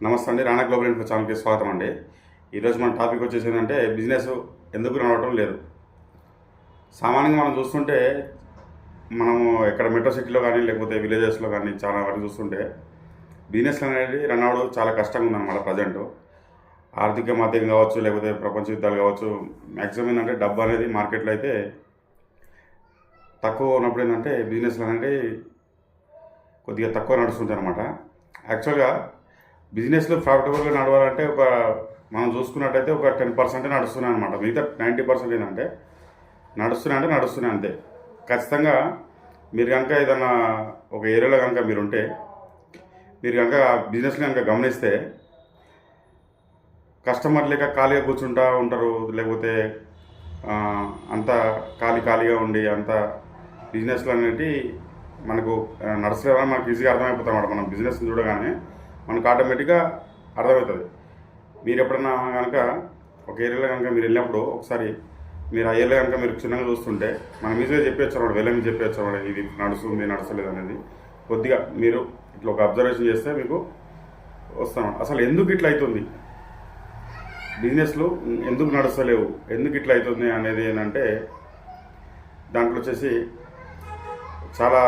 నమస్తే అండి Rana global info ఛానల్కి స్వాగతం అండి. ఈరోజు మన టాపిక్ వచ్చేసి ఏంటంటే బిజినెస్ ఎందుకు నడవటం లేదు? సామాన్యంగా మనం చూస్తుంటే మనము ఎక్కడ మెట్రో సిటీలో కానీ లేకపోతే విలేజెస్లో కానీ చాలా వరకు చూస్తుంటే బిజినెస్ అనేది రన్ అవడం చాలా కష్టంగా ఉందన్నమాట ప్రజెంట్. ఆర్థిక మాధ్యం కావచ్చు లేకపోతే ప్రపంచ యుద్ధాలు కావచ్చు మ్యాక్సిమం ఏంటంటే డబ్బు అనేది మార్కెట్లో అయితే తక్కువ ఉన్నప్పుడు ఏంటంటే బిజినెస్లు అనేది కొద్దిగా తక్కువ నడుస్తుంటాయి అనమాట యాక్చువల్గా బిజినెస్లో ప్రాఫిటబుల్గా నడవాలంటే ఒక మనం చూసుకున్నట్టయితే ఒక టెన్ పర్సెంట్ నడుస్తున్నాయి అనమాట మిగతా నైంటీ పర్సెంట్ ఏంటంటే నడుస్తున్నాయి అంటే నడుస్తున్నాయి అంతే. ఖచ్చితంగా మీరు కనుక ఏదన్నా ఒక ఏరియాలో కనుక మీరు ఉంటే మీరు కనుక బిజినెస్ని కనుక గమనిస్తే కస్టమర్ లేక ఖాళీగా కూర్చుంటా ఉంటారు లేకపోతే అంత ఖాళీ ఖాళీగా ఉండి అంత బిజినెస్లు అనేవి మనకు ఆ, మనకు ఈజీగా అర్థమైపోతాం అన్నమాట. మనం బిజినెస్ని చూడగానే మనకు ఆటోమేటిక్గా అర్థమవుతుంది. మీరు ఎప్పుడన్నా కనుక ఒక ఏరియాలో కనుక మీరు వెళ్ళినప్పుడు ఒకసారి మీరు ఆ ఏరియాలో కనుక మీరు చిన్నగా చూస్తుంటే మనం ఈజీగా చెప్పేచ్చు అన్నమాట వెళ్ళని చెప్పేచ్చు అన్నమాట ఇది నడుస్తుంది నడచలేదు అనేది. కొద్దిగా మీరు ఇట్లా ఒక అబ్జర్వేషన్ చేస్తే మీకు వస్తాను. అసలు ఎందుకు ఇట్లా అవుతుంది? బిజినెస్లు ఎందుకు నడుస్తలేవు? ఎందుకు ఇట్లా అవుతుంది అనేది ఏంటంటే దాంట్లో వచ్చేసి చాలా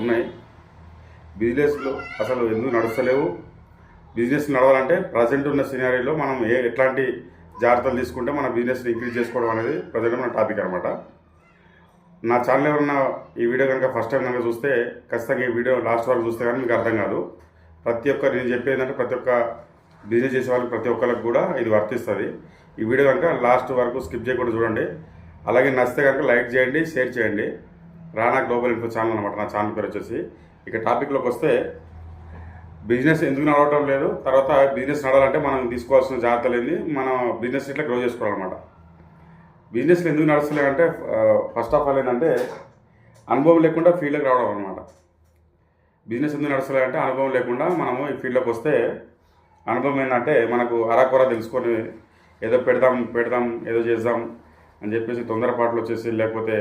ఉన్నాయి. బిజినెస్లు అసలు ఎందుకు నడుస్తలేవు? బిజినెస్ నడవాలంటే ప్రజెంట్ ఉన్న సినారీలో మనం ఏ ఎట్లాంటి జాగ్రత్తలు తీసుకుంటే మన బిజినెస్ని ఇంక్రీజ్ చేసుకోవడం అనేది ప్రజెంట్ మన టాపిక్ అనమాట నా ఛానల్ ఎవరన్నా ఈ వీడియో కనుక ఫస్ట్ టైం కనుక చూస్తే ఖచ్చితంగా ఈ వీడియో లాస్ట్ వరకు చూస్తే కానీ మీకు అర్థం కాదు. ప్రతి ఒక్క నేను చెప్పేది ఏంటంటే ప్రతి ఒక్క బిజినెస్ చేసే వాళ్ళకి ప్రతి ఒక్కరికి కూడా ఇది వర్తిస్తుంది. ఈ వీడియో కనుక లాస్ట్ వరకు స్కిప్ చేయకుండా చూడండి. అలాగే నచ్చితే కనుక లైక్ చేయండి షేర్ చేయండి. రానా గ్లోబల్ ఇన్ఫో ఛానల్ అనమాట నా ఛానల్ పేరు వచ్చేసి. ఇక టాపిక్లోకి వస్తే బిజినెస్ ఎందుకు నడవటం లేదు తర్వాత బిజినెస్ నడవాలంటే మనం తీసుకోవాల్సిన జాగ్రత్తలు ఏంది మనం బిజినెస్ ఇట్లా గ్రో చేసుకోవాలన్నమాట. బిజినెస్లు ఎందుకు నడుస్తలేదంటే ఫస్ట్ ఆఫ్ ఆల్ ఏంటంటే అనుభవం లేకుండా ఫీల్డ్కి రావడం అనమాట బిజినెస్ ఎందుకు నడుస్తలేదంటే అనుభవం లేకుండా మనము ఈ ఫీల్డ్లోకి వస్తే అనుభవం ఏంటంటే మనకు అరాకొర తెలుసుకొని ఏదో పెడదాం పెడదాం ఏదో చేద్దాం అని చెప్పేసి తొందరపాట్లు వచ్చేసి లేకపోతే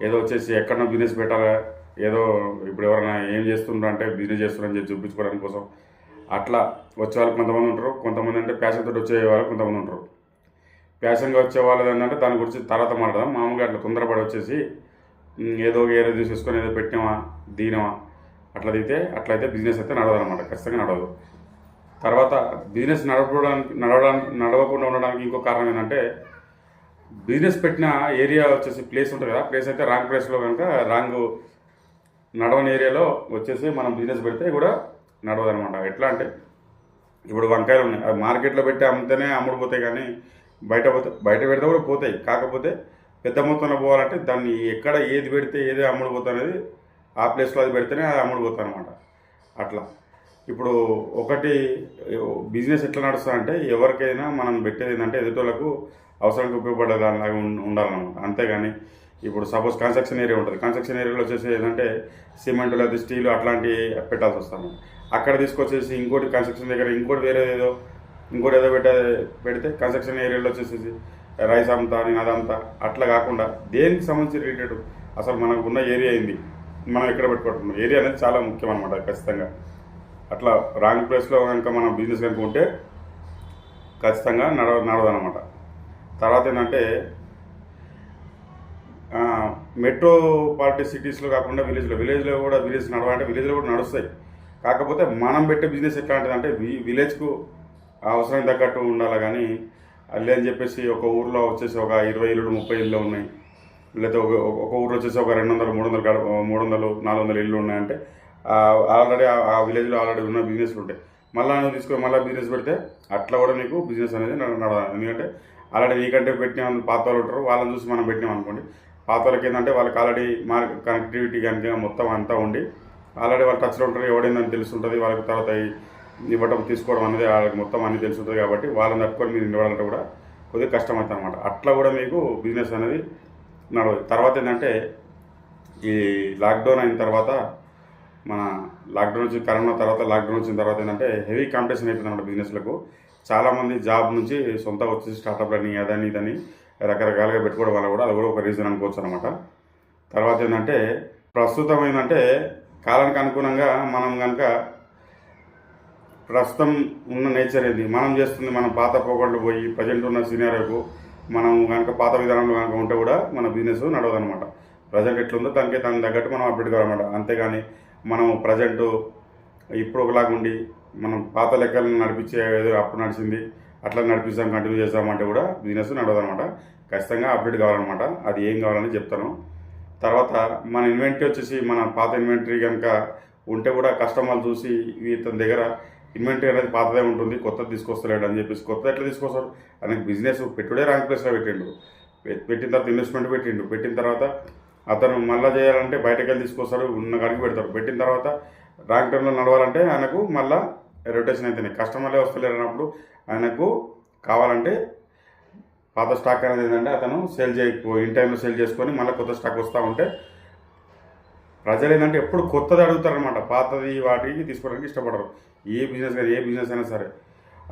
ఏదో వచ్చేసి ఎక్కడన్నా బిజినెస్ పెట్టాలా ఏదో ఇప్పుడు ఎవరైనా ఏం చేస్తుండ్రు అంటే బిజినెస్ చేస్తున్నారని చెప్పి చూపించుకోవడానికి కోసం అట్లా వచ్చే వాళ్ళు కొంతమంది ఉంటారు. కొంతమంది అంటే ప్యాషన్ తోటి వచ్చే వాళ్ళు కొంతమంది ఉంటారు. ప్యాషన్గా వచ్చే వాళ్ళది ఏంటంటే దాని గురించి తర్వాత మాట్లాడదాం. మామూలుగా అట్లా తొందరపడి వచ్చేసి ఏదో ఏదో ఒక తీసేసుకొని ఏదో పెట్టినామా దీనమా అట్లా దిగితే అట్లయితే బిజినెస్ అయితే నడవదు అనమాట ఖచ్చితంగా నడవదు. తర్వాత బిజినెస్ నడపడానికి నడవడానికి నడవకుండా ఉండడానికి ఇంకో కారణం ఏంటంటే బిజినెస్ పెట్టిన ఏరియా వచ్చేసి ప్లేస్ ఉంటుంది కదా. ప్లేస్ అయితే రాంగ్ ప్లేస్లో కనుక రాంగ్ నడవని ఏరియాలో వచ్చేసి మనం బిజినెస్ పెడితే కూడా నడవదు అనమాట ఎట్లా అంటే ఇప్పుడు వంకాయలు ఉన్నాయి. అవి మార్కెట్లో పెట్టి అమ్మితేనే అమ్ముడుపోతాయి కానీ బయట పోతే బయట పెడితే కూడా పోతాయి. కాకపోతే పెద్ద మొత్తంలో పోవాలంటే దాన్ని ఎక్కడ ఏది పెడితే ఏది అమ్ముడుపోతుంది అనేది ఆ ప్లేస్లో అది పెడితేనే అది అమ్ముడుపోతుంది అనమాట అట్లా. ఇప్పుడు ఒకటి బిజినెస్ ఎట్లా నడుస్తుంది అంటే ఎవరికైనా మనం పెట్టేది ఏంటంటే ఎదుటోళ్ళకు అవసరానికి ఉపయోగపడే దానిలాగా ఉండాలన్నమాట. అంతేగాని ఇప్పుడు సపోజ్ కన్స్ట్రక్షన్ ఏరియా ఉంటుంది. కన్స్ట్రక్షన్ ఏరియాలో వచ్చేసి ఏంటంటే సిమెంట్ లేదా స్టీల్ అట్లాంటివి పెట్టాల్సి వస్తాము. అక్కడ తీసుకొచ్చేసి ఇంకోటి కన్స్ట్రక్షన్ దగ్గర ఇంకోటి వేరే ఏదో ఇంకోటి ఏదో పెట్టే పెడితే కన్స్ట్రక్షన్ ఏరియాలో వచ్చేసేసి రైస్ అమ్ముతా నేను అదంతా అట్లా కాకుండా దేనికి సంబంధించి రిలేటెడ్ అసలు మనకు ఉన్న ఏరియా ఏంది? మనం ఎక్కడ పెట్టుకుంటున్నాం? ఏరియా అనేది చాలా ముఖ్యం అనమాట ఖచ్చితంగా. అట్లా రాంగ్ ప్లేస్లో కనుక మనం బిజినెస్ కనుక ఉంటే ఖచ్చితంగా నడవ నడవదనమాట తర్వాత ఏంటంటే మెట్రోపాలిటీ సిటీస్లో కాకుండా విలేజ్లో విలేజ్లో కూడా విలేజ్ నడవాలంటే విలేజ్లో కూడా నడుస్తాయి. కాకపోతే మనం పెట్టే బిజినెస్ ఎట్లాంటిది అంటే వి విలేజ్కు అవసరం తగ్గట్టు ఉండాలి కానీ అల్లే అని చెప్పేసి ఒక ఊర్లో వచ్చేసి ఒక ఇరవై ఇల్లు ముప్పై ఇళ్ళు ఉన్నాయి. లేకపోతే ఒక ఒక ఊర్లో వచ్చేసి ఒక రెండు వందలు మూడు వందలు మూడు వందలు నాలుగు వందలు ఇల్లు ఉన్నాయంటే ఆల్రెడీ ఆ విలేజ్లో ఆల్రెడీ ఉన్న బిజినెస్లు ఉంటాయి. మళ్ళీ నువ్వు తీసుకొని మళ్ళీ బిజినెస్ పెడితే అట్లా కూడా నీకు బిజినెస్ అనేది నడవాలి. ఎందుకంటే ఆల్రెడీ నీకంటే పెట్టిన పాత వాళ్ళు ఉంటారు వాళ్ళని చూసి మనం పెట్టినాం అనుకోండి. పాత వాళ్ళకి ఏంటంటే వాళ్ళకి ఆల్రెడీ మా కనెక్టివిటీ కనుక మొత్తం అంతా ఉండి ఆల్రెడీ వాళ్ళు టచ్లో ఉంటారు ఎవడైందని తెలుసుంటుంది వాళ్ళకి తర్వాత ఇవ్వటం తీసుకోవడం అనేది వాళ్ళకి మొత్తం అన్ని తెలుసుంటుంది కాబట్టి వాళ్ళని తట్టుకొని మీరు నిలబడాలంటే కూడా కొద్దిగా కష్టం అవుతుంది అనమాట అట్లా కూడా మీకు బిజినెస్ అనేది నడవదు. తర్వాత ఏంటంటే ఈ లాక్డౌన్ అయిన తర్వాత మన లాక్డౌన్ వచ్చిన కరోనా తర్వాత లాక్డౌన్ వచ్చిన తర్వాత ఏంటంటే హెవీ కాంపిటీషన్ అయిపోయింది అనమాట బిజినెస్లకు చాలామంది జాబ్ నుంచి సొంతంగా వచ్చేసి స్టార్టప్ అని అదని ఇదని రకరకాలుగా పెట్టుకోవడం వల్ల కూడా అది కూడా ఒక రీజన్ అనుకోవచ్చు అనమాట తర్వాత ఏంటంటే ప్రస్తుతం ఏంటంటే కాలానికి అనుగుణంగా మనం కనుక ప్రస్తుతం ఉన్న నేచర్ ఏంది? మనం చేస్తుంది మనం పాత పోగొట్లు పోయి ప్రజెంట్ ఉన్న సినారియోకు మనం కనుక పాత విధానంలో కనుక ఉంటే కూడా మన బిజినెస్ నడవదనమాట. ప్రజెంట్ ఎట్లుందో దానికి దానికి తగ్గట్టు మనం అప్డేట్ కావాలన్నమాట. అంతేగాని మనం ప్రజెంట్ ఇప్పుడు ఒకలాగా ఉండి మనం పాత లెక్కలను నడిపించే ఏదో అప్పుడు నడిచింది అట్లా నడిపిస్తాం కంటిన్యూ చేస్తామంటే కూడా బిజినెస్ నడవదనమాట ఖచ్చితంగా అప్డేట్ కావాలన్నమాట. అది ఏం కావాలని చెప్తాను. తర్వాత మన ఇన్వెంటరీ వచ్చేసి మన పాత ఇన్వెంటరీ కనుక ఉంటే కూడా కస్టమర్లు చూసి ఇతని దగ్గర ఇన్వెంటరీ అనేది పాతదే ఉంటుంది కొత్తది తీసుకొస్తలేడు అని చెప్పేసి కొత్త ఎట్లా తీసుకొస్తారు అని బిజినెస్ పెట్టుడే ర్యాంక్ ప్లేస్లో పెట్టిండు. పెట్టిన తర్వాత ఇన్వెస్ట్మెంట్ పెట్టిండు. పెట్టిన తర్వాత అతను మళ్ళీ చేయాలంటే బయటకు వెళ్ళి తీసుకొస్తారు ఉన్న కాడికి పెడతారు పెట్టిన తర్వాత ర్యాంక్ టైంలో నడవాలంటే ఆయనకు మళ్ళీ రొటేషన్ అయితేనే. కస్టమర్లే వస్తలేరు అన్నప్పుడు ఆయనకు కావాలంటే పాత స్టాక్ అనేది ఏంటంటే అతను సేల్ చేయకపో ఇన్ టైంలో సేల్ చేసుకొని మళ్ళీ కొత్త స్టాక్ వస్తూ ఉంటే ప్రజలు ఏంటంటే ఎప్పుడు కొత్తది అడుగుతారనమాట పాతది వాటికి తీసుకోవడానికి ఇష్టపడరు. ఏ బిజినెస్ కానీ ఏ బిజినెస్ అయినా సరే.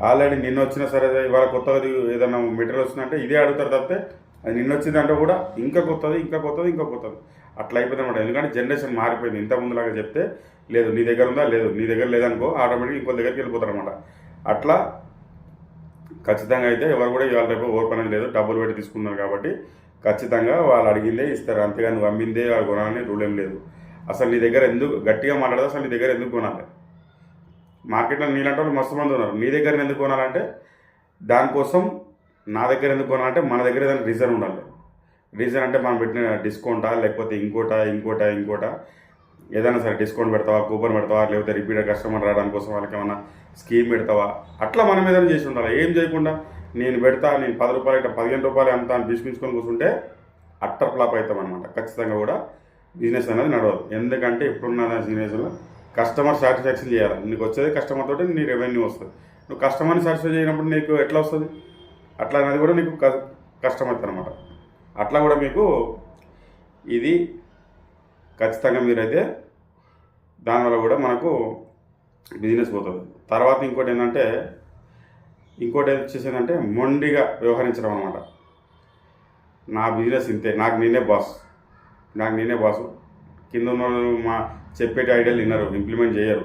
ఆల్రెడీ నిన్న వచ్చినా సరే ఇవాళ కొత్తది ఏదైనా మెటీరియల్ వచ్చిందంటే ఇదే అడుగుతారు తప్పితే అది నిన్న వచ్చిందంటే కూడా ఇంకా కొత్తది ఇంకా కొత్తది ఇంకా కొత్తది. అట్లా అయిపోయింది అనమాట ఎందుకంటే జనరేషన్ మారిపోయింది. ఇంత ముందులాగా చెప్తే లేదు నీ దగ్గర ఉందా? లేదు. నీ దగ్గర లేదనుకో ఆటోమేటిక్ ఇంకో దగ్గరికి వెళ్ళిపోతారు అనమాట అట్లా ఖచ్చితంగా అయితే ఎవరు కూడా ఇవాళ రేపు ఓపెన్ అనేది లేదు డబ్బులు పెట్టి తీసుకున్నారు కాబట్టి ఖచ్చితంగా వాళ్ళు అడిగిందే ఇస్తారు. అంతేగాని నువ్వు అమ్మిందే వాళ్ళు కొనాలని రూల్ ఏం లేదు. అసలు నీ దగ్గర ఎందుకు గట్టిగా మాట్లాడదు అసలు నీ దగ్గర ఎందుకు కొనాలి? మార్కెట్లో నీలాంటి వాళ్ళు మస్తు మంది ఉన్నారు. నీ దగ్గర ఎందుకు కొనాలంటే దానికోసం నా దగ్గర ఎందుకు కొనాలంటే మన దగ్గర ఏదైనా రీజన్ ఉండాలి. రీజన్ అంటే మనం పెట్టిన డిస్కౌంటా లేకపోతే ఇంకోటా ఇంకోటా ఇంకోటా? ఏదైనా సరే డిస్కౌంట్ పెడతావా కూపన్ పెడతావా లేకపోతే రిపీటెడ్ కస్టమర్ రావడానికి కోసం వాళ్ళకి ఏమైనా స్కీమ్ పెడతావా? అట్లా మనం ఏదైనా చేసి ఉండాలి. ఏం చేయకుండా నేను పెడతా నేను పది రూపాయలు ఇట్లా పదిహేను రూపాయలు అంతా అని బిస్మించుకొని కూర్చుంటే అట్టర్ ఫ్లాప్ అవుతాం అనమాట ఖచ్చితంగా కూడా బిజినెస్ అనేది నడవదు. ఎందుకంటే ఇప్పుడున్న సీనియర్స్లో కస్టమర్ సాటిస్ఫాక్షన్ చేయాలి. నీకు వచ్చేది కస్టమర్ తోటి నీ రెవెన్యూ వస్తుంది. నువ్వు కస్టమర్ని సాటిస్ఫై చేయనప్పుడు నీకు ఎట్లా వస్తుంది? అట్లా అనేది కూడా నీకు కష్టం అవుతుంది అనమాట అట్లా కూడా మీకు ఇది ఖచ్చితంగా మీరైతే దానివల్ల కూడా మనకు బిజినెస్ పోతుంది. తర్వాత ఇంకోటి ఏంటంటే ఇంకోటి వచ్చేసిందంటే మొండిగా వ్యవహరించడం అనమాట నా బిజినెస్ ఇంతే నాకు నేనే బాస్. నాకు నేనే బాసు. కింద ఉన్న వాళ్ళు మా చెప్పేటి ఐడియాలు వినరు ఇంప్లిమెంట్ చేయరు.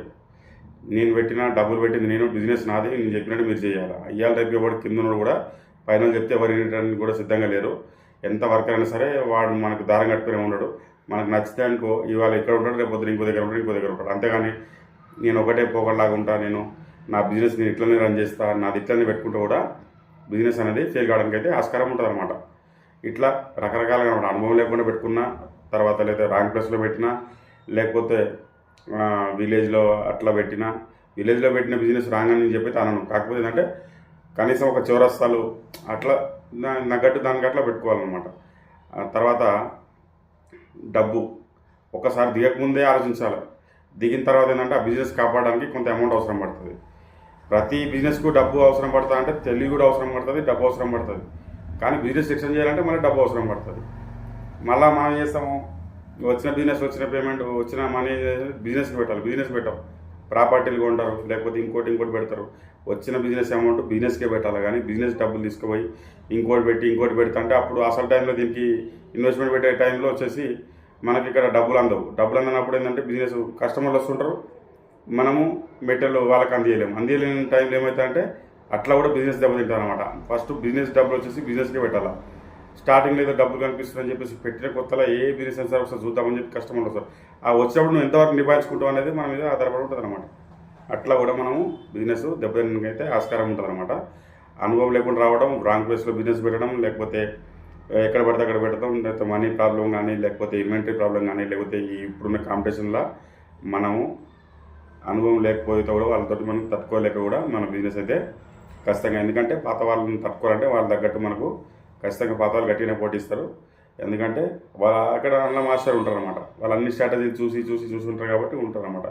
నేను పెట్టిన డబ్బులు పెట్టింది నేను బిజినెస్ నాది నేను చెప్పినట్టు మీరు చేయాలి? అయ్యాల రేపు ఎవరు కింద ఉన్నోడు కూడా పైన చెప్తే ఎవరు వినడానికి కూడా సిద్ధంగా లేరు. ఎంత వర్క్ అయినా సరే వాడు మనకు దారం కట్టుకునే ఉండడు మనకు నచ్చితే అనుకో ఇవాళ ఇక్కడ ఉంటాడు రేపు పొద్దున ఇంకో దగ్గర ఉంటాడు ఇంకో దగ్గర ఉంటాడు. అంతేగాని నేను ఒకటే పోగొలాగా ఉంటా నేను నా బిజినెస్ నేను ఇట్లనే రన్ చేస్తా నాది ఇట్లనే పెట్టుకుంటూ కూడా బిజినెస్ అనేది ఫెయిల్ కావడానికి అయితే ఆస్కారం ఉంటుంది అనమాట ఇట్లా రకరకాలుగా అనమాట అనుభవం లేకుండా పెట్టుకున్నా తర్వాత లేదా ర్యాంక్ ప్లేస్లో పెట్టినా లేకపోతే విలేజ్లో అట్లా పెట్టినా విలేజ్లో పెట్టిన బిజినెస్ రాంగ్ అని చెప్పి అనను. కాకపోతే ఏంటంటే కనీసం ఒక చౌరస్తాలు అట్లా దా- నగ్గట్టు దానికి అట్లా పెట్టుకోవాలన్నమాట. తర్వాత డబ్బు. ఒకసారి దిగకముందే ఆలోచించాలి. దిగిన తర్వాత ఏంటంటే ఆ బిజినెస్ కాపాడడానికి కొంత అమౌంట్ అవసరం పడుతుంది. ప్రతి బిజినెస్కు డబ్బు అవసరం పడుతుంది అంటే తెలివి కూడా అవసరం పడుతుంది డబ్బు అవసరం పడుతుంది. కానీ బిజినెస్ ఎక్స్టెండ్ చేయాలంటే మళ్ళీ డబ్బు అవసరం పడుతుంది. మళ్ళీ మనం చేస్తాము? వచ్చిన బిజినెస్ వచ్చిన పేమెంట్ వచ్చిన మనీ బిజినెస్కి పెట్టాలి బిజినెస్ పెట్టాం. ప్రాపర్టీలు కొంటారు లేకపోతే ఇంకోటి ఇంకోటి పెడతారు. వచ్చిన బిజినెస్ అమౌంట్ బిజినెస్కే పెట్టాలి. కానీ బిజినెస్ డబ్బులు తీసుకుపోయి ఇంకోటి పెట్టి ఇంకోటి పెడతా అంటే అప్పుడు అసలు టైంలో దీనికి ఇన్వెస్ట్మెంట్ పెట్టే టైంలో వచ్చేసి మనకి ఇక్కడ డబ్బులు అందవు డబ్బులు అందనప్పుడు ఏంటంటే బిజినెస్ కస్టమర్లు వస్తుంటారు. మనము మెటీరియల్ వాళ్ళకి అందియలేము. అందియలేని టైంలో ఏమవుతుందంటే అట్లా కూడా బిజినెస్ దెబ్బతింటారు అనమాట ఫస్ట్ బిజినెస్ డబ్బులు వచ్చేసి బిజినెస్కే పెట్టాలా. స్టార్టింగ్ ఏదో డబ్బులు కనిపిస్తుందని చెప్పేసి పెట్టిన కొత్తలో ఏ బిజినెస్ అయినా సరే ఒకసారి చూద్దామని చెప్పి కస్టమర్లు వస్తారు. ఆ వచ్చినప్పుడు నువ్వు ఎంతవరకు నిభాయించుకుంటావు అనేది మన మీద ఆధారపడి ఉంటుంది అనమాట అట్లా కూడా మనము బిజినెస్ దెబ్బతినకైతే అయితే ఆస్కారం ఉంటుంది అనమాట అనుభవం లేకుండా రావడం రాంగ్ ప్లేస్లో బిజినెస్ పెట్టడం లేకపోతే ఎక్కడ పడితే అక్కడ పెడతాం. లేకపోతే మనీ ప్రాబ్లం కానీ లేకపోతే ఇన్వెంటరీ ప్రాబ్లం కానీ లేకపోతే ఈ ఇప్పుడున్న కాంపిటీషన్లో మనము అనుభవం లేకపోతే కూడా వాళ్ళతో మనం తట్టుకోలేక కూడా మన బిజినెస్ అయితే ఖచ్చితంగా ఎందుకంటే పాత వాళ్ళని తట్టుకోవాలంటే వాళ్ళ తగ్గట్టు మనకు ఖచ్చితంగా పాత వాళ్ళు గట్టిగా పోటీస్తారు. ఎందుకంటే వాళ్ళ అక్కడ అన్న మాస్టర్ ఉంటారు అనమాట వాళ్ళు అన్ని స్ట్రాటజీ చూసి చూసి చూసి ఉంటారు కాబట్టి ఉంటారనమాట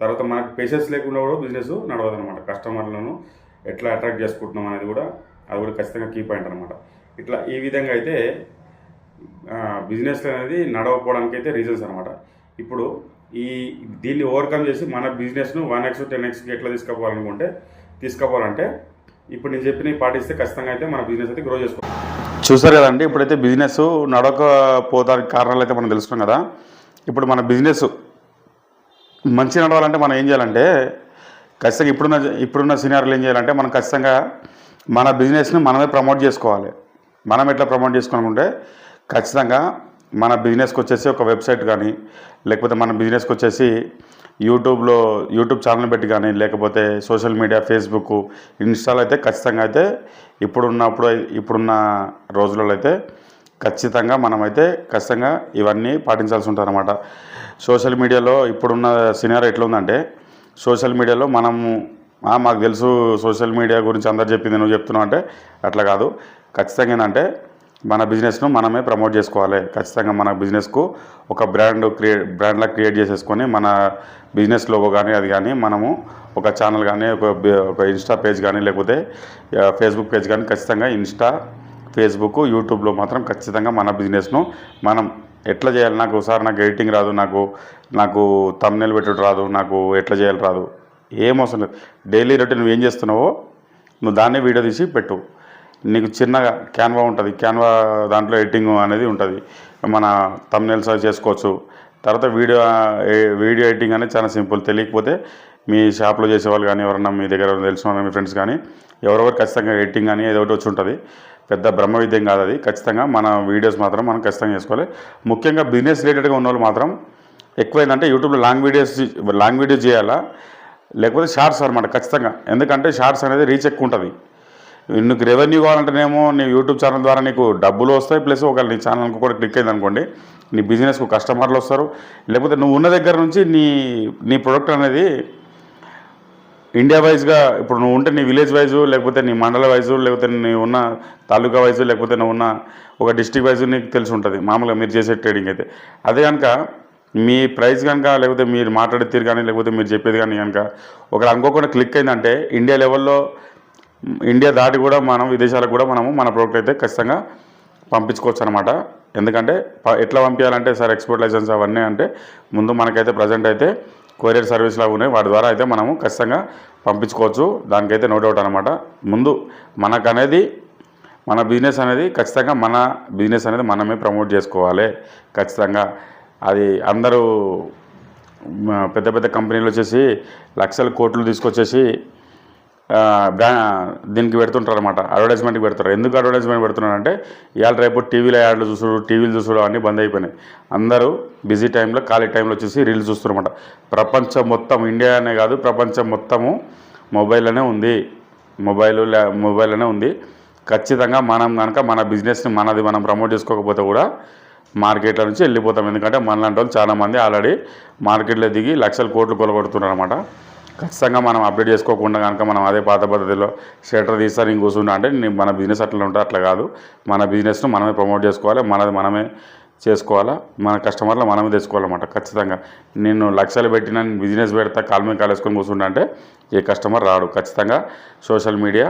తర్వాత మనకు పేషెన్స్ లేకుండా కూడా బిజినెస్ నడవదు అనమాట కస్టమర్లను ఎట్లా అట్రాక్ట్ చేసుకుంటున్నాం అనేది కూడా అది కూడా ఖచ్చితంగా కీ పాయింట్ అనమాట ఇట్లా ఈ విధంగా అయితే బిజినెస్ అనేది నడవకపోవడానికి అయితే రీజన్స్ అనమాట ఇప్పుడు ఈ దీన్ని ఓవర్కమ్ చేసి మన బిజినెస్ను వన్ ఎక్స్ టెన్ ఎక్స్కి ఎట్లా తీసుకుపోవాలనుకుంటే తీసుకుపోవాలంటే ఇప్పుడు నేను చెప్పిన పాటిస్తే ఖచ్చితంగా అయితే మన బిజినెస్ అయితే గ్రో చేసుకోవాలి. చూసారు కదండి ఇప్పుడైతే బిజినెస్ నడవకపోతానికి కారణాలు అయితే మనం తెలుసుకున్నాం కదా. ఇప్పుడు మన బిజినెస్ మంచి నడవాలంటే మనం ఏం చేయాలంటే ఖచ్చితంగా ఇప్పుడున్న ఇప్పుడున్న సినారీలు ఏం చేయాలంటే మనం ఖచ్చితంగా మన బిజినెస్ని మనమే ప్రమోట్ చేసుకోవాలి. మనం ఎట్లా ప్రమోట్ చేసుకోనుకుంటే ఖచ్చితంగా మన బిజినెస్కి వచ్చేసి ఒక వెబ్సైట్ కానీ లేకపోతే మన బిజినెస్కి వచ్చేసి యూట్యూబ్లో యూట్యూబ్ ఛానల్ పెట్టి కానీ లేకపోతే సోషల్ మీడియా ఫేస్బుక్ ఇన్స్టాలో అయితే ఖచ్చితంగా అయితే ఇప్పుడున్నప్పుడు ఇప్పుడున్న రోజులలో అయితే ఖచ్చితంగా మనమైతే ఖచ్చితంగా ఇవన్నీ పాటించాల్సి ఉంటుంది అనమాట సోషల్ మీడియాలో ఇప్పుడున్న సినారీ ఎట్లా ఉందంటే సోషల్ మీడియాలో మనము మాకు తెలుసు సోషల్ మీడియా గురించి అందరు చెప్పింది నువ్వు చెప్తున్నావు అంటే అట్లా కాదు. ఖచ్చితంగా ఏంటంటే మన బిజినెస్ను మనమే ప్రమోట్ చేసుకోవాలి. ఖచ్చితంగా మన బిజినెస్కు ఒక బ్రాండ్ క్రియేట్ బ్రాండ్లా క్రియేట్ చేసేసుకొని మన బిజినెస్ లోగో కానీ అది కానీ మనము ఒక ఛానల్ కానీ ఒక ఒక ఇన్స్టా పేజ్ కానీ లేకపోతే ఫేస్బుక్ పేజ్ కానీ ఖచ్చితంగా ఇన్స్టా ఫేస్బుక్ యూట్యూబ్లో మాత్రం ఖచ్చితంగా మన బిజినెస్ను మనం ఎట్లా చేయాలి? నాకు సార్ నాకు ఎడిటింగ్ రాదు నాకు నాకు తమ్నెల్ పెట్టుడు రాదు నాకు ఎట్లా చేయాలి రాదు. ఏం అవసరం లేదు. డైలీ రొటీన్ నువ్వు ఏం చేస్తున్నావో నువ్వు దాన్నే వీడియో తీసి పెట్టు. నీకు చిన్నగా క్యాన్వా ఉంటుంది. క్యాన్వా దాంట్లో ఎడిటింగ్ అనేది ఉంటుంది. మన తమ్నెల్స్ అవి చేసుకోవచ్చు. తర్వాత వీడియో వీడియో ఎడిటింగ్ అనేది చాలా సింపుల్. తెలియకపోతే మీ షాప్లో చేసేవాళ్ళు కానీ ఎవరన్నా మీ దగ్గర తెలిసిన వాళ్ళు, మీ ఫ్రెండ్స్ కానీ ఎవరెవరు ఖచ్చితంగా ఎడిటింగ్ కానీ ఏదో ఒకటి వచ్చి ఉంటుంది. పెద్ద బ్రహ్మ విద్యం కాదు అది. ఖచ్చితంగా మన వీడియోస్ మాత్రం మనం ఖచ్చితంగా చేసుకోవాలి. ముఖ్యంగా బిజినెస్ రిలేటెడ్గా ఉన్న వాళ్ళు మాత్రం ఎక్కువైందంటే యూట్యూబ్లో లాంగ్ వీడియోస్ లాంగ్ వీడియోస్ చేయాలా? లేకపోతే షార్ట్స్ అనమాట ఖచ్చితంగా. ఎందుకంటే షార్ట్స్ అనేది రీచ్ ఎక్కువ ఉంటుంది. నీకు రెవెన్యూ కావాలంటేనేమో నీ యూట్యూబ్ ఛానల్ ద్వారా నీకు డబ్బులు వస్తాయి ప్లస్ ఒకవేళ నీ ఛానల్కి కూడా క్లిక్ అయింది అనుకోండి నీ బిజినెస్కు కస్టమర్లు వస్తారు. లేకపోతే నువ్వు ఉన్న దగ్గర నుంచి నీ నీ ప్రొడక్ట్ అనేది ఇండియా వైజ్గా ఇప్పుడు నువ్వు ఉంటే నీ విలేజ్ వైజు లేకపోతే నీ మండల వైజు లేకపోతే నీ ఉన్న తాలూకా వైజు లేకపోతే నువ్వు ఉన్న ఒక డిస్టిక్ వైజు నీకు తెలిసి ఉంటుంది. మామూలుగా మీరు చేసే ట్రేడింగ్ అయితే. అదే కనుక మీ ప్రైస్ కనుక లేకపోతే మీరు మాట్లాడే తీరు కానీ లేకపోతే మీరు చెప్పేది కానీ కనుక ఒకరు అనుకోకుండా క్లిక్ అయిందంటే ఇండియా లెవెల్లో ఇండియా దాటి కూడా మనం విదేశాలకు కూడా మనము మన ప్రోడక్ట్ అయితే ఖచ్చితంగా పంపించుకోవచ్చు అనమాట ఎందుకంటే ఎట్లా పంపించాలంటే సార్ ఎక్స్పోర్ట్ లైసెన్స్ అవన్నీ అంటే ముందు మనకైతే ప్రజెంట్ అయితే కొరియర్ సర్వీస్ లాగా ఉన్నాయి. వాటి ద్వారా అయితే మనము ఖచ్చితంగా పంపించుకోవచ్చు. దానికైతే నో డౌట్ అనమాట ముందు మనకనేది మన బిజినెస్ అనేది ఖచ్చితంగా మన బిజినెస్ అనేది మనమే ప్రమోట్ చేసుకోవాలి. ఖచ్చితంగా. అది అందరూ పెద్ద పెద్ద కంపెనీలు వచ్చేసి లక్షల కోట్లు తీసుకొచ్చేసి దీనికి పెడుతుంటారు అనమాట అడ్వర్టైజ్మెంట్కి పెడతారు ఎందుకు అడ్వర్టైజ్మెంట్ పెడుతున్నారు అంటే ఇవాళ రేపు టీవీలో యాడ్లు చూసుడు టీవీలు చూసుడు అన్నీ బంద్ అయిపోయినాయి. అందరూ బిజీ టైంలో ఖాళీ టైంలో వచ్చేసి రీల్స్ చూస్తున్నారన్నమాట. ప్రపంచం మొత్తం ఇండియా అనే కాదు ప్రపంచం మొత్తము మొబైల్లోనే ఉంది. మొబైల్ మొబైల్లోనే ఉంది. ఖచ్చితంగా మనం కనుక మన బిజినెస్ని మనది మనం ప్రమోట్ చేసుకోకపోతే కూడా మార్కెట్ల నుంచి వెళ్ళిపోతాం. ఎందుకంటే మనలాంటి వాళ్ళు చాలామంది ఆల్రెడీ మార్కెట్లో దిగి లక్షల కోట్లు కొలగొడుతున్నారు అనమాట ఖచ్చితంగా మనం అప్డేట్ చేసుకోకుండా కనుక మనం అదే పాత పద్ధతిలో షటర్ తీస్తారు ఇంక కూర్చుంటా అంటే మన బిజినెస్ అట్లా ఉంటుంది అట్లా కాదు. మన బిజినెస్ను మనమే ప్రమోట్ చేసుకోవాలి మనది మనమే చేసుకోవాలా మన కస్టమర్లు మనమే తెచ్చుకోవాలన్నమాట ఖచ్చితంగా. నేను లక్షలు పెట్టిన బిజినెస్ పెడతా కాలు మీద కాలు వేసుకొని కూర్చుంటా అంటే ఏ కస్టమర్ రాడు. ఖచ్చితంగా సోషల్ మీడియా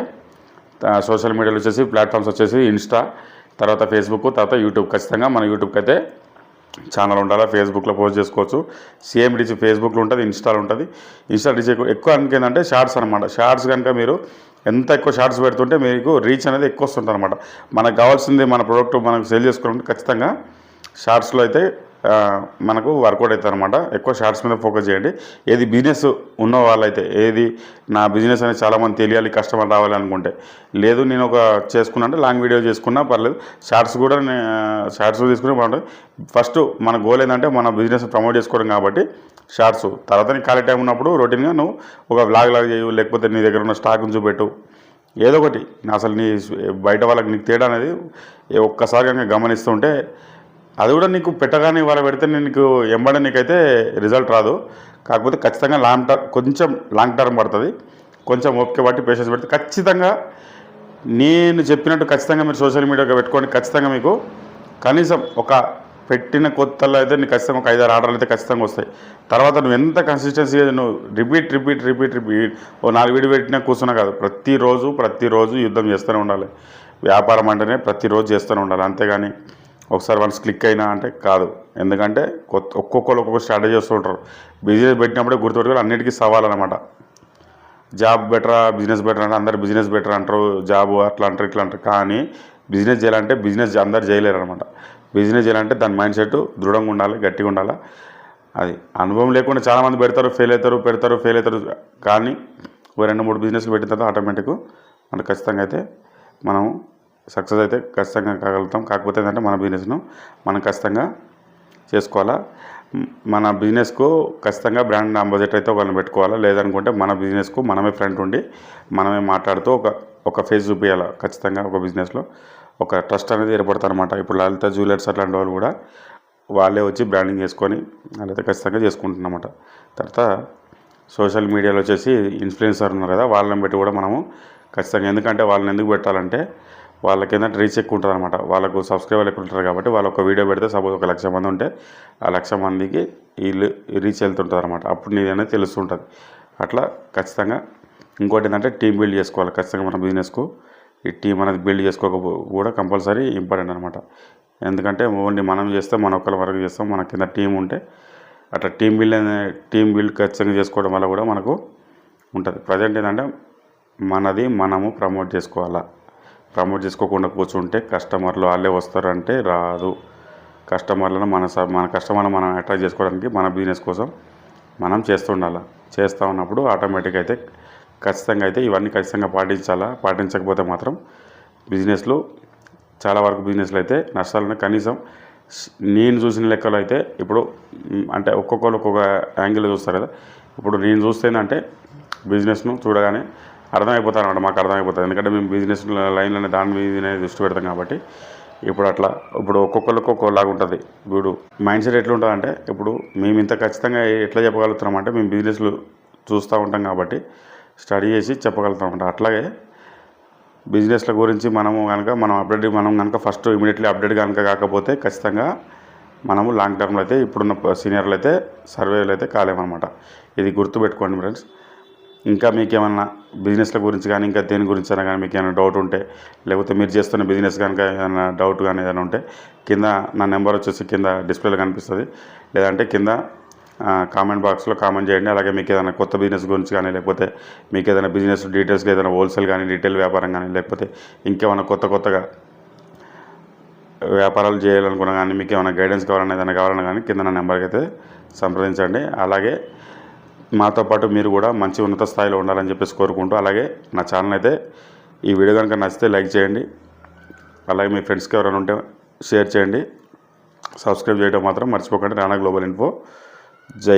సోషల్ మీడియాలో వచ్చేసి ప్లాట్ఫామ్స్ వచ్చేసి ఇన్స్టా తర్వాత ఫేస్బుక్ తర్వాత యూట్యూబ్. ఖచ్చితంగా మన యూట్యూబ్కి అయితే ఛానల్ ఉండాలా ఫేస్బుక్లో పోస్ట్ చేసుకోవచ్చు. సేమ్ రీచ్ ఫేస్బుక్లో ఉంటుంది ఇన్స్టాలో ఉంటుంది. ఇన్స్టా రీచ్ ఎక్కువ ఎక్కువ ఏంటంటే షార్ట్స్ అనమాట షార్ట్స్ కనుక మీరు ఎంత ఎక్కువ షార్ట్స్ పెడుతుంటే మీకు రీచ్ అనేది ఎక్కువ వస్తుంటుంది అనమాట మనకు కావాల్సింది మన ప్రోడక్ట్ మనకు సేల్ చేసుకోవాలంటే ఖచ్చితంగా షార్ట్స్లో అయితే మనకు వర్కౌట్ అవుతుంది అనమాట ఎక్కువ షార్ట్స్ మీద ఫోకస్ చేయండి. ఏది బిజినెస్ ఉన్న వాళ్ళైతే ఏది నా బిజినెస్ అనేది చాలామంది తెలియాలి కస్టమర్ రావాలి అనుకుంటే లేదు నేను ఒక చేసుకున్నా అంటే లాంగ్ వీడియో చేసుకున్నా పర్లేదు. షార్ట్స్ కూడా షార్ట్స్ తీసుకుని బాగుంటుంది. ఫస్ట్ మన గోల్ ఏంటంటే మన బిజినెస్ ప్రమోట్ చేసుకోవడం కాబట్టి షార్ట్స్ తర్వాత నీకు ఖాళీ టైం ఉన్నప్పుడు రొటీన్గా నువ్వు ఒక బ్లాగ్ లాగా చేయు లేకపోతే నీ దగ్గర ఉన్న స్టాక్ని చూపెట్టు. ఏదో ఒకటి. అసలు నీ బయట వాళ్ళకి నీకు తేడా అనేది ఒక్కసారి కనుక గమనిస్తుంటే అది కూడా నీకు పెట్టగానే ఇవాళ పెడితే నీకు ఎంబడే నీకైతే రిజల్ట్ రాదు. కాకపోతే ఖచ్చితంగా లాంగ్ టర్మ్ కొంచెం లాంగ్ టర్మ్ పడుతుంది. కొంచెం ఓపిక బట్టి పేషెన్స్ పెడితే ఖచ్చితంగా నేను చెప్పినట్టు ఖచ్చితంగా మీరు సోషల్ మీడియాలో పెట్టుకోండి ఖచ్చితంగా మీకు కనీసం ఒక పెట్టిన కొత్తలో అయితే నీకు ఖచ్చితంగా ఒక ఐదారు ఆర్డర్లు అయితే ఖచ్చితంగా వస్తాయి. తర్వాత నువ్వు ఎంత కన్సిస్టెన్సీగా నువ్వు రిపీట్ రిపీట్ రిపీట్ రిపీట్ ఓ నాలుగు వీడియో పెట్టినా కూర్చున్నా కాదు. ప్రతిరోజు ప్రతిరోజు యుద్ధం చేస్తూనే ఉండాలి. వ్యాపారం అంటేనే ప్రతిరోజు చేస్తూనే ఉండాలి. అంతేగాని ఒకసారి వన్స్ క్లిక్ అయినా అంటే కాదు. ఎందుకంటే కొత్త ఒక్కొక్కరు ఒక్కొక్క స్ట్రాటజీ చేస్తుంటారు బిజినెస్ పెట్టినప్పుడే గుర్తుపెట్టుకొని అన్నిటికీ సవాల్ అనమాట జాబ్ బెటరా బిజినెస్ బెటర్ అంటే అందరు బిజినెస్ బెటర్ అంటారు. జాబ్ అట్లా అంటారు ఇట్లా అంటారు. కానీ బిజినెస్ చేయాలంటే బిజినెస్ అందరు చేయలేరు అనమాట బిజినెస్ చేయాలంటే దాని మైండ్ సెట్ దృఢంగా ఉండాలి గట్టిగా ఉండాలి. అది అనుభవం లేకుండా చాలామంది పెడతారు ఫెయిల్ అవుతారు పెడతారు ఫెయిల్ అవుతారు. కానీ ఓ రెండు మూడు బిజినెస్లు పెట్టిన తర్వాత ఆటోమేటిక్ మనకు ఖచ్చితంగా అయితే మనం సక్సెస్ అయితే ఖచ్చితంగా కాగలుగుతాం. కాకపోతే ఏంటంటే మన బిజినెస్ను మనం ఖచ్చితంగా చేసుకోవాలా? మన బిజినెస్కు ఖచ్చితంగా బ్రాండ్ అంబాసిడర్ అయితే ఒకరిని పెట్టుకోవాలా? లేదనుకుంటే మన బిజినెస్కు మనమే ఫ్రంట్ ఉండి మనమే మాట్లాడుతూ ఒక ఒక ఫేస్ చూపించాలి ఖచ్చితంగా ఒక బిజినెస్లో ఒక ట్రస్ట్ అనేది ఏర్పడుతుంది అనమాట ఇప్పుడు లలిత జ్యువెలర్స్ అట్లాంటి వాళ్ళు కూడా వాళ్ళే వచ్చి బ్రాండింగ్ చేసుకొని వాళ్ళైతే ఖచ్చితంగా చేసుకుంటున్నమాట. తర్వాత సోషల్ మీడియాలో వచ్చేసి ఇన్ఫ్లుయెన్సర్ ఉన్నారు కదా వాళ్ళని పెట్టి కూడా మనము ఖచ్చితంగా ఎందుకంటే వాళ్ళని ఎందుకు పెట్టాలంటే వాళ్ళకి ఏంటంటే రీచ్ ఎక్కువ ఉంటుంది అనమాట వాళ్ళకు సబ్స్క్రైబర్లు ఎక్కువ ఉంటారు కాబట్టి వాళ్ళు ఒక వీడియో పెడితే సపోజ్ ఒక లక్ష మంది ఉంటే ఆ లక్ష మందికి వీళ్ళు రీచ్ వెళ్తుంటుంది అనమాట అప్పుడు నీది అనేది తెలుస్తుంటుంది. అట్లా ఖచ్చితంగా ఇంకోటి ఏంటంటే టీం బిల్డ్ చేసుకోవాలి. ఖచ్చితంగా మన బిజినెస్కు ఈ టీం అనేది బిల్డ్ చేసుకోక కూడా కంపల్సరీ ఇంపార్టెంట్ అనమాట ఎందుకంటే ఓన్లీ మనం చేస్తే మన ఒక్కరి వరకు చేస్తాం. మన కింద టీం ఉంటే అట్లా టీం బిల్డ్ అనే టీం బిల్డ్ ఖచ్చితంగా చేసుకోవడం వల్ల కూడా మనకు ఉంటుంది. ప్రజెంట్ ఏంటంటే మనది మనము ప్రమోట్ చేసుకోవాలా. ప్రమోట్ చేసుకోకుండా కూర్చుంటే కస్టమర్లు వాళ్ళే వస్తారంటే రాదు. కస్టమర్లను మన స- మన కస్టమర్లను మనం అట్రాక్ట్ చేసుకోవడానికి మన బిజినెస్ కోసం మనం చేస్తుండాలి. చేస్తూ ఉన్నప్పుడు ఆటోమేటిక్ అయితే ఖచ్చితంగా అయితే ఇవన్నీ ఖచ్చితంగా పాటించాలా? పాటించకపోతే మాత్రం బిజినెస్లు చాలా వరకు బిజినెస్లు అయితే నష్టాలను కనీసం నేను చూసిన లెక్కలు అయితే ఇప్పుడు అంటే ఒక్కొక్కరు ఒక్కొక్క యాంగిల్ చూస్తారు కదా. ఇప్పుడు నేను చూస్తే ఏంటంటే బిజినెస్ను చూడగానే అర్థమైపోతారన్నమాట మాకు అర్థమైపోతుంది. ఎందుకంటే మేము బిజినెస్ లైన్లోనే దాని మీదనే దృష్టి పెడతాం కాబట్టి ఇప్పుడు అట్లా ఇప్పుడు ఒక్కొక్కరికి ఒక్కోలాగా ఉంటుంది. ఇప్పుడు మైండ్ సెట్ ఎట్లా ఉంటుంది అంటే ఇప్పుడు మేము ఇంత ఖచ్చితంగా ఎట్లా చెప్పగలుగుతున్నాం అంటే మేము బిజినెస్లు చూస్తూ ఉంటాం కాబట్టి స్టడీ చేసి చెప్పగలుగుతాం అనమాట అట్లాగే బిజినెస్ల గురించి మనము కనుక మనం అప్డేట్ మనం కనుక ఫస్ట్ ఇమీడియట్లీ అప్డేట్ కనుక కాకపోతే ఖచ్చితంగా మనము లాంగ్ టర్మ్లో అయితే ఇప్పుడున్న సీనియర్లు అయితే సర్వేలు అయితే కాలేమన్నమాట. ఇది గుర్తుపెట్టుకోండి ఫ్రెండ్స్ ఇంకా మీకు ఏమన్నా బిజినెస్ల గురించి కానీ ఇంకా దేని గురించి అయినా కానీ మీకు ఏమైనా డౌట్ ఉంటే లేకపోతే మీరు చేస్తున్న బిజినెస్ కనుక ఏమైనా డౌట్ కానీ ఏదైనా ఉంటే కింద నా నెంబర్ వచ్చేసి కింద డిస్ప్లేలో కనిపిస్తుంది. లేదంటే కింద కామెంట్ బాక్స్లో కామెంట్ చేయండి. అలాగే మీకు ఏదైనా కొత్త బిజినెస్ గురించి కానీ లేకపోతే మీకు ఏదైనా బిజినెస్ డీటెయిల్స్ ఏదైనా హోల్సేల్ కానీ రీటైల్ వ్యాపారం కానీ లేకపోతే ఇంకేమైనా కొత్త కొత్తగా వ్యాపారాలు చేయాలనుకున్నా కానీ మీకు ఏమైనా గైడెన్స్ కావాలన్నా ఏదైనా కావాలన్నా కానీ కింద నా నెంబర్కి అయితే సంప్రదించండి. అలాగే మాతో పాటు మీరు కూడా మంచి ఉన్నత స్థాయిలో ఉండాలని చెప్పేసి కోరుకుంటూ అలాగే నా ఛానల్ అయితే ఈ వీడియో కనుక నచ్చితే లైక్ చేయండి. అలాగే మీ ఫ్రెండ్స్కి ఎవరైనా ఉంటే షేర్ చేయండి. సబ్స్క్రైబ్ చేయడం మాత్రం మర్చిపోకండి. Rana global info. జై